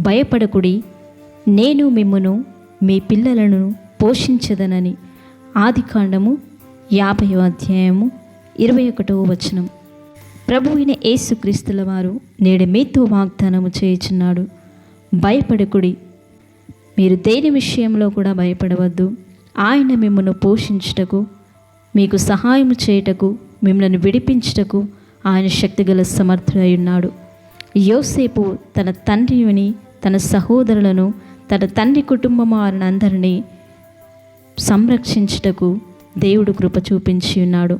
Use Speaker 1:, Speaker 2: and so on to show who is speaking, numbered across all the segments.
Speaker 1: భయపడకుడి. నేను మిమ్మును మీ పిల్లలను పోషించదనని. ఆదికాండము యాభై అధ్యాయము ఇరవై ఒకటవ వచనం. ప్రభువైన యేసుక్రీస్తుల వారు నేడు మీతో వాగ్దానము చేయుచున్నాడు. భయపడకుడి. మీరు దేని విషయంలో కూడా భయపడవద్దు. ఆయన మిమ్మల్ని పోషించుటకు మీకు సహాయం చేయుటకు మిమ్మల్ని విడిపించుటకు ఆయన శక్తిగల సమర్థుడై ఉన్నాడు. యోసేపు తన తండ్రిని తన సహోదరులను తన తండ్రి కుటుంబం వారిని అందరినీ సంరక్షించుటకు దేవుడు కృప చూపించి ఉన్నాడు.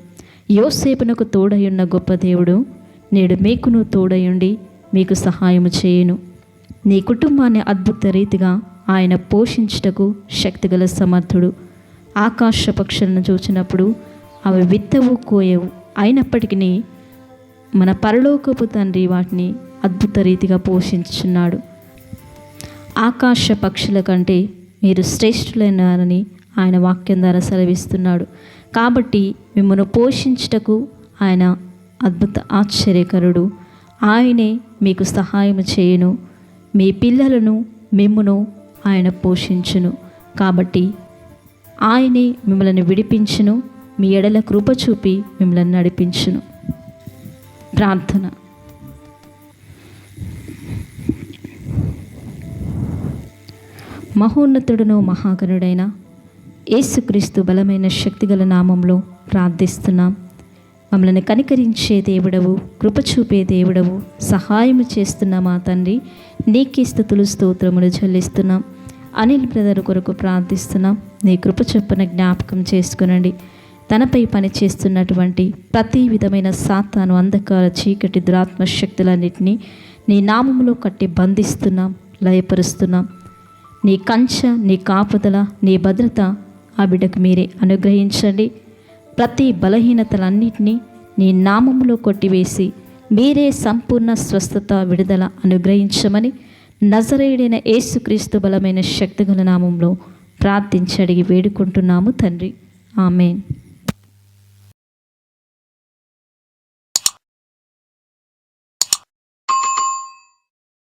Speaker 1: యోసేపునకు తోడయున్న గొప్ప దేవుడు నేడు మీకును తోడయుండి మీకు సహాయము చేయను. నీ కుటుంబాన్ని అద్భుత రీతిగా ఆయన పోషించుటకు శక్తిగల సమర్థుడు. ఆకాశ పక్షులను చూచినప్పుడు అవి విత్తవు కోయవు. అయినప్పటికీ మన పరలోకపు తండ్రి వాటిని అద్భుత రీతిగా పోషించున్నాడు ఆకాశ పక్షుల కంటే మీరు శ్రేష్ఠులైనారని ఆయన వాక్యం ద్వారా సెలవిస్తున్నాడు. కాబట్టి మిమ్మల్ని పోషించుటకు ఆయన అద్భుత ఆశ్చర్యకరుడు. ఆయనే మీకు సహాయం చేయను. మీ పిల్లలను మిమ్మును ఆయన పోషించును. కాబట్టి ఆయనే మిమ్మల్ని విడిపించును. మీ ఎడల కృప చూపి మిమ్మల్ని నడిపించును. ప్రార్థన. మహోన్నతుడును మహాగణుడైన యేసుక్రీస్తు బలమైన శక్తిగల నామంలో ప్రార్థిస్తున్నాం. మమ్మల్ని కనికరించే దేవుడవు కృపచూపే దేవుడవు సహాయము చేస్తున్న మా తండ్రి నీకే స్థుతులు స్తోత్రములు చెల్లిస్తున్నాం. అనిల్ బ్రదర్ కొరకు ప్రార్థిస్తున్నాం. నీ కృప చొప్పున జ్ఞాపకం చేసుకునండి. తనపై పనిచేస్తున్నటువంటి ప్రతి విధమైన సాతాను అంధకార చీకటి దురాత్మ శక్తులన్నింటినీ నీ నామములో కట్టి బంధిస్తున్నాం లయపరుస్తున్నాం. నీ కంచ నీ కాపుదల నీ భద్రత ఆ బిడ్డకు మీరే అనుగ్రహించండి. ప్రతి బలహీనతలన్నింటినీ నీ నామములో కొట్టివేసి మీరే సంపూర్ణ స్వస్థత విడుదల అనుగ్రహించమని నజరేయుడైన యేసుక్రీస్తు బలమైన శక్తిగల నామంలో ప్రార్థించి అడిగి వేడుకుంటున్నాము తండ్రి. ఆమెన్.